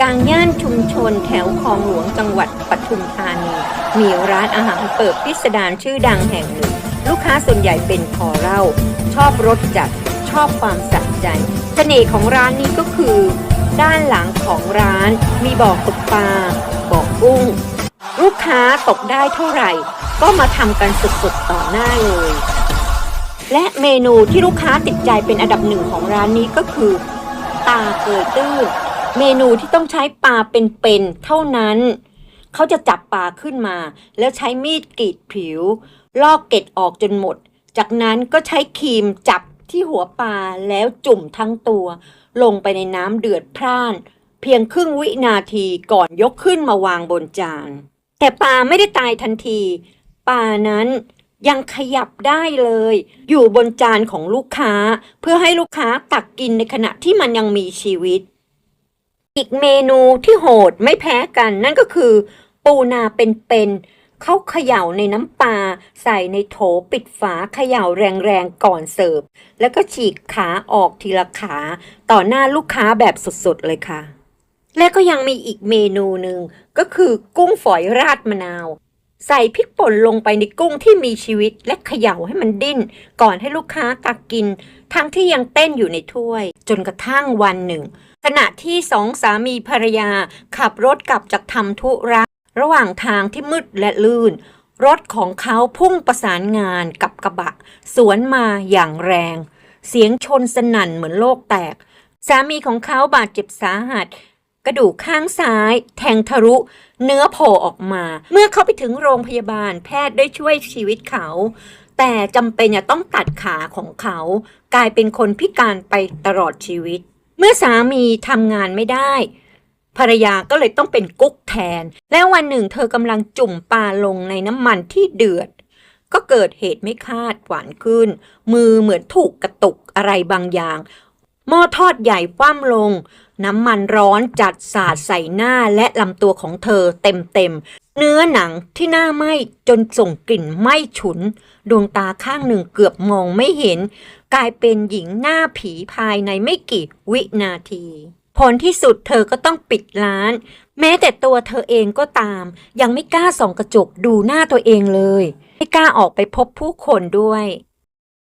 กลางย่านชุมชนแถวคลองหลวงจังหวัดปทุมธานี มีร้านอาหารเปิดพิสดารชื่อดังแห่งหนึ่ง ลูกค้าส่วนใหญ่เป็นคอเหล้าชอบรสจัดชอบความสะใจเสน่ห์ของร้านนี้ก็คือ ด้านหลังของร้านมีบ่อตกปลาบ่อกุ้ง ลูกค้าตกได้เท่าไหร่ ก็มาทำกันสดๆต่อหน้าเลยและเมนูที่ลูกค้าติดใจเป็นอันดับหนึ่งของร้านนี้ก็คือ ตาเกยตื้น เมนูที่ต้องใช้ปลาเป็นๆเท่านั้น เขาจะจับปลาขึ้นมา แล้วใช้มีดกรีดผิว ลอกเกล็ดออกจนหมด จากนั้นก็ใช้ครีมจับที่หัวปลาแล้วจุ่มทั้งตัว ลงไปในน้ำเดือดพร่าน เพียงครึ่งวินาทีก่อนยกขึ้นมาวางบนจาน แต่ปลาไม่ได้ตายทันทีปลานั้นยังขยับได้เลย อยู่บนจานของลูกค้า เพื่อให้ลูกค้าตักกินในขณะที่มันยังมีชีวิต อีกเมนูที่โหดไม่แพ้กันนั่นก็คือ ปูนาเป็นๆเขาเขย่าในน้ำปลาใส่ในโถปิดฝาเขย่าแรงๆก่อนเสิร์ฟ แล้วก็ฉีกขาออกทีละขาต่อหน้าลูกค้าแบบสดๆเลยค่ะ และก็ยังมีอีกเมนูหนึ่งก็คือกุ้งฝอยราดมะนาว ใส่พริกป่นลงไปในกุ้งที่มีชีวิตและเขย่าให้มันดิ้น ก่อนให้ลูกค้าตักกิน ทั้งที่ยังเต้นอยู่ในถ้วย จนกระทั่งวันหนึ่ง ขณะที่สองสามีภรรยา ขับรถกลับจากทำธุระระหว่างทางที่มืดและลื่น รถของเขาพุ่งประสานงานกับกระบะ สวนมาอย่างแรง เสียงชนสนั่นเหมือนโลกแตก สามีของเขาบาดเจ็บสาหัส กระดูกข้างซ้าย แทงทะลุ เนื้อโผล่ออกมา เมื่อเขาไปถึงโรงพยาบาลแพทย์ได้ช่วยชีวิตเขา แต่จำเป็นจะต้องตัดขาของเขา กลายเป็นคนพิการไปตลอดชีวิต เมื่อสามีทำงานไม่ได้ ภรรยาก็เลยต้องเป็นกุ๊กแทน และวันหนึ่งเธอกำลังจุ่มปลาลงในน้ำมันที่เดือดก็เกิดเหตุไม่คาดหวานขึ้น มือเหมือนถูกกระตุกอะไรบางอย่าง หม้อทอดใหญ่คว่ำลง น้ำมันร้อนจัดสาดใส่หน้าและลำตัวของเธอเต็มๆ เนื้อหนังที่หน้าไหม้จนส่งกลิ่นไหม้ฉุน ดวงตาข้างหนึ่งเกือบมองไม่เห็น กลายเป็นหญิงหน้าผีภายในไม่กี่วินาทีผลที่สุดเธอก็ต้องปิดร้าน แม้แต่ตัวเธอเองก็ตาม ยังไม่กล้าส่องกระจกดูหน้าตัวเองเลย ไม่กล้าออกไปพบผู้คนด้วย